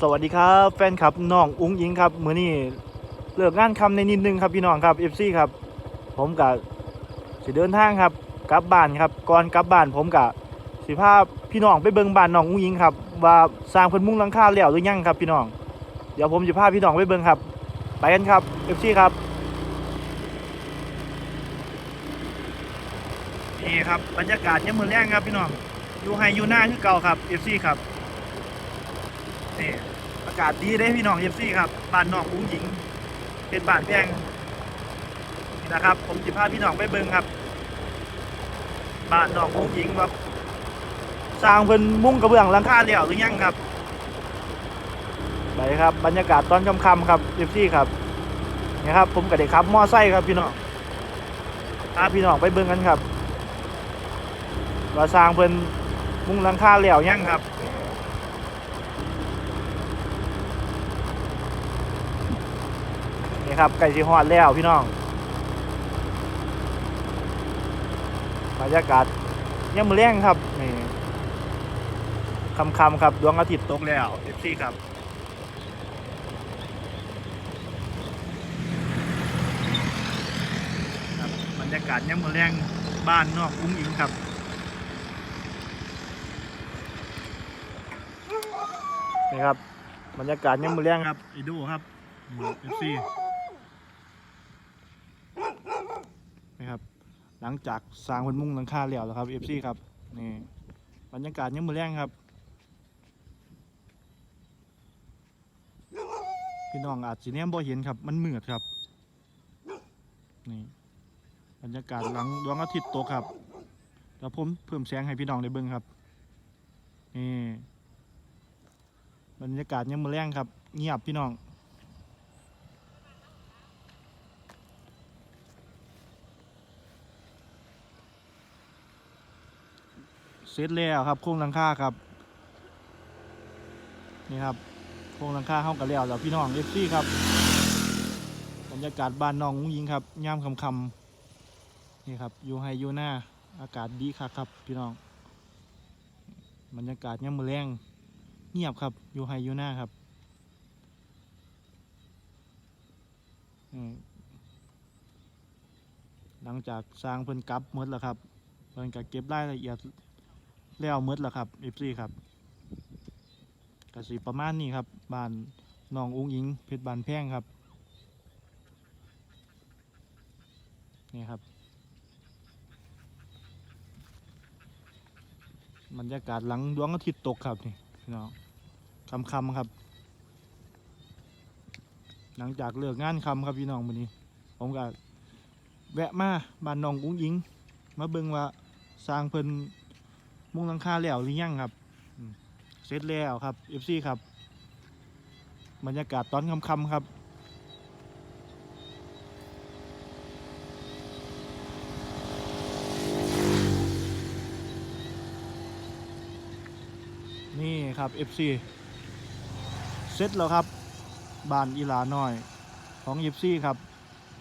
สวัสดีครับแฟนคลับน้องอุ้งยิงครับมือนี้เลิกงานคำในนิดนึงครับพี่น้องครับ FC ครับ ผมกับสิเดินทางครับกลับบ้านครับก่อนกลับบ้านผมกับสิพาพพี่น้องไปเบิ่งบ้านน้องอุ้งยิงครับว่าสร้างเพิ่นมุงหลังคาแล้วหรือยังครับพี่น้อง เดี๋ยวผมจะพาพี่น้องไปเบิ่งครับ ไปกันครับ FC ครับนี่ครับบรรยากาศยามมื้อแรงครับพี่น้องอยู่ไฮอยู่หน้าคือเก่าครับ FC ครับ นี่อากาศดีเด้พี่น้องเอฟซีครับบ้านนอกอุ้งหญิง เป็นบ้านแพงนี่นะครับ ผมจะพาพี่น้องไปเบิ่งครับบ้านนอกอุ้งหญิงครับสร้างเพิ่นมุ้งกระเบื้องหลังคาแล้วหรือยังครับไปครับบรรยากาศตอนค่ำๆครับเอฟซีครับนี่ครับ ผมกับเด็กขับมอไซค์ครับพี่น้องพาพี่น้องไปเบิ่งกันครับว่าสร้างเพิ่นมุ้งหลังคาแล้วยังครับ นี่ครับไก่สีฮอดแล้วพี่น้องบรรยากาศยังมือแรงครับนี่คำคำครับดวงอาทิตย์ตกแล้วเอฟซีครับครับบรรยากาศยังมือแรงบ้านนอกอุ้งอิงครับนี่ครับบรรยากาศยังมือแรงครับไอดูครับเอฟซี นะครับ หลังจากสร้างบนมุ่งหลังคาแล้วแล้วครับ FC ครับนี่บรรยากาศยังมือแรงครับ พี่น้องอาจสิแนมบ่เห็นครับ มันมืดครับนี่บรรยากาศหลังดวงอาทิตย์ตกครับแล้วผมเพิ่มแสงให้พี่น้องได้เบิ่งครับนี่บรรยากาศยังมือแรงครับ เงียบพี่น้อง เสร็จแล้วครับโครงหลังคาครับ นี่ครับโครงหลังคาเข้ากันแล้วแล้วพี่น้องเอฟซีครับบรรยากาศบ้านน้องมุ้งยิงครับย่ามคำคำนี่ครับอยู่ไฮยูหน้าอากาศดีครับครับพี่น้อง บรรยากาศย่ามมือแรงเงียบครับอยู่ไฮยูหน้าครับหลังจากสร้างเพิ่นกลับหมดแล้วครับเพิ่นก็เก็บรายละเอียด แล้วมืดแล้วครับเอฟซี่ครับกะสิประมาณนี้ครับบานน้องอุ้งอิงเพชรบานแพงครับนี่ครับ บรรยากาศหลังดวงอาทิตย์ตกครับนี่พี่น้องคำคำครับ หลังจากเลิกงานคำครับพี่น้องวันนี้ ผมก็แวะมาบ้านน้องอุ้งอิง มาเบิ่งว่าสร้างเพิ่น มุงหลังคาแล้วหรือยังครับเสร็จแล้วครับ FC ครับบรรยากาศตอนค่ำๆครับนี่ครับ FC เสร็จแล้วครับบานอีหลาน้อยของ FC ครับ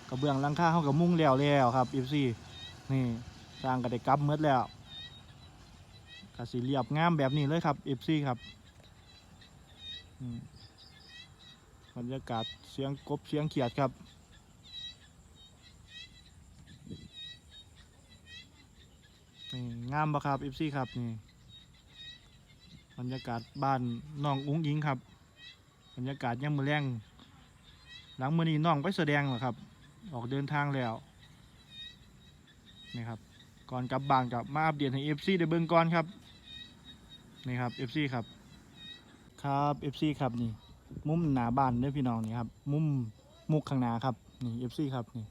กระเบื้องลังคาเข้ากับมุงแล้วแล้วครับ FC นี่สร้างกระได้กลับเมดแล้ว กสีเรียบงามแบบนี้เลยครับ FC ครับบรรยากาศเสียงกบเสียงเขียดครับนี่งามปะครับ FC ครับนี่บรรยากาศบ้านน้องอุ้งอิงครับ บรรยากาศยังมือแรงหลังมือนี้น้องไปแสดงเหรอครับ ออกเดินทางแล้วนี่ครับก่อนกลับบ้านกับมาอัปเดตให้ FC ได้เบิ่งก่อนครับ นี่ครับ FC ครับ ครับ FC ครับนี่ มุมหนาบ้านเด้อพี่น้องนี่ครับ มุมมุกข้างหน้าครับนี่ FC ครับนี่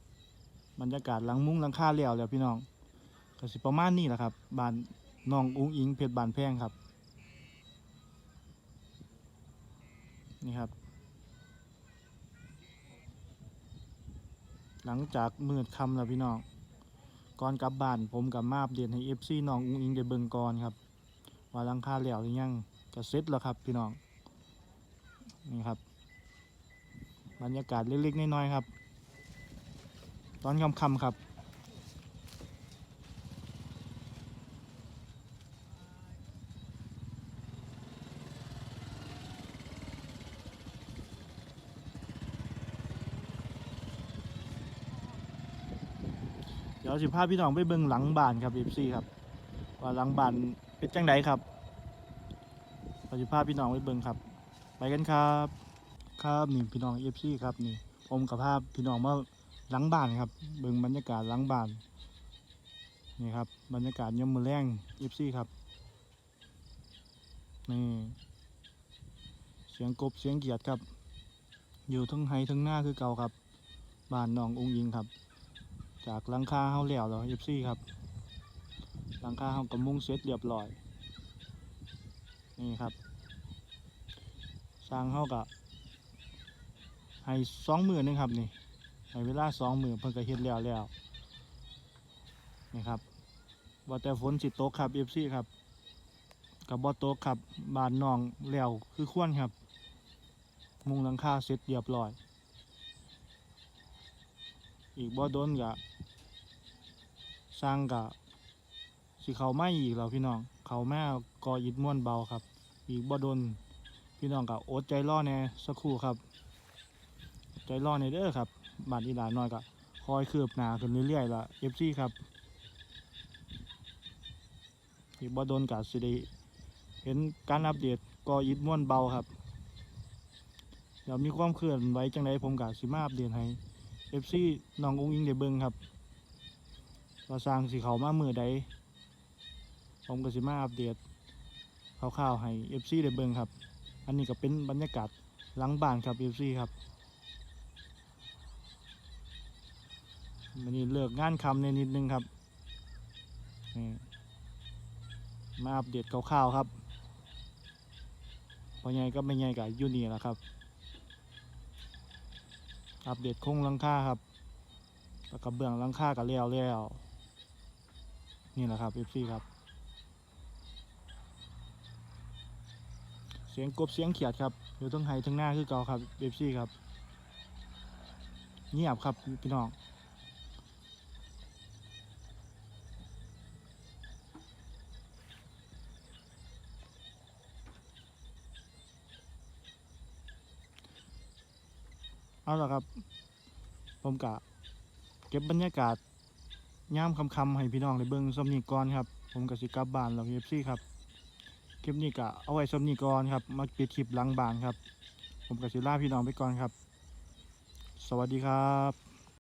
บรรยากาศหลังมุ้งหลังคาแล้วแล้วพี่น้องก็สิประมาณนี้แหละครับบ้านน้องอุ้งอิงเพชรบานแพงครับ นี่ครับ หลังจากมืดค่ำแล้วพี่น้องก่อนกลับบ้านผมกับมาอัปเดตให้ FC น้องอุ้งอิงได้เบิ่งก่อนครับ ว่าหลังคาเหลี่ยวหรือยังจะเซ็ตแล้วครับพี่น้องนี่ครับ บรรยากาศเล็กๆน้อยๆครับ ตอนค่ำๆครับเดี๋ยวสิภาพพี่น้องไปเบิ่งหลังบ้านครับเอฟซีครับว่าหลังบ้าน เป็นจังไดครับเราสิพาพพี่น้องไปเบิ่งครับ ไปกันครับ ครับนี่พี่น้อง FC ครับนี่ผมกับภาพพี่น้องมาหลังบ้านครับ เบิ่งบรรยากาศหลังบ้านนี่ครับ บรรยากาศยามมือแรง FC ครับนี่เสียงกบเสียงเกียดครับ อยู่ทั้งไฮทั้งหน้าคือเก่าครับบ้านน้ององค์ยิงครับ จากหลังคาเฮาแล้วแล้ว FC ครับ หลังคาเฮาก็มุงเสร็จเรียบร้อย นี่ครับสร้างเฮาก็ให้สองมือนึงครับนี่ให้เวลาสองมือเพิ่นก็เฮ็ดแล้วแล้วนี่ครับว่าแต่ฝนสิตกครับ FC ครับกับบ่ตกครับบานนองแล้วคือควรครับ มุงหลังคาเสร็จเรียบร้อย อีกบ่โดนก็สร้างก็ สิเข้ามาอีกแล้วพี่น้อง เข้ามาก่ออิฐม้วนเบาครับ อีกบ่ดนพี่น้องก็อดใจรอแน่สักครู่ครับ ใจรอในเด้อครับบานอีหลานน้อยก็คอยคืบหนาขึ้นเรื่อยๆละ FC ครับอีกบ่ดนก็สิได้เห็นการอัปเดตก่ออิฐม้วนเบาครับเดี๋ยวมีความเคลื่อนไหวจังไดผมก็สิมาอัปเดตให้ FC น้ององอิงได้เบิงครับว่าสร้างสิเขามามือใด ผมก็สิมาอัปเดตคร่าวๆให้ FC ได้เบิ่งครับ อันนี้ก็เป็นบรรยากาศหลังบ้านครับ FC ครับวันนี้เลิกงานคำในนิดนึงครับนี่มาอัปเดตคร่าวๆครับพอใหญ่ก็ไม่ใหญ่กับยูนี่แหละครับ อัปเดตโครงลังค่าครับแล้วก็เบื้องลังค่าก็แล้วแล้วนี่แหละครับ FC ครับ เสียงกบเสียงเขียดครับอยู่ทั้งไฮทั้งหน้าคือเก่าครับ FC ครับ เงียบครับพี่น้องเอาละครับ ผมกะเก็บบรรยากาศย่ามคำๆให้พี่น้องได้เบิ่งสำนีก่อนครับ ผมกะสิกลับบ้านแล้วเอฟซีครับ คลิปนี้ก็เอาไว้สมนีก่อนครับ มาปิดคลิปหลังบานครับ ผมกับศิลาพี่น้องไปก่อนครับ สวัสดีครับ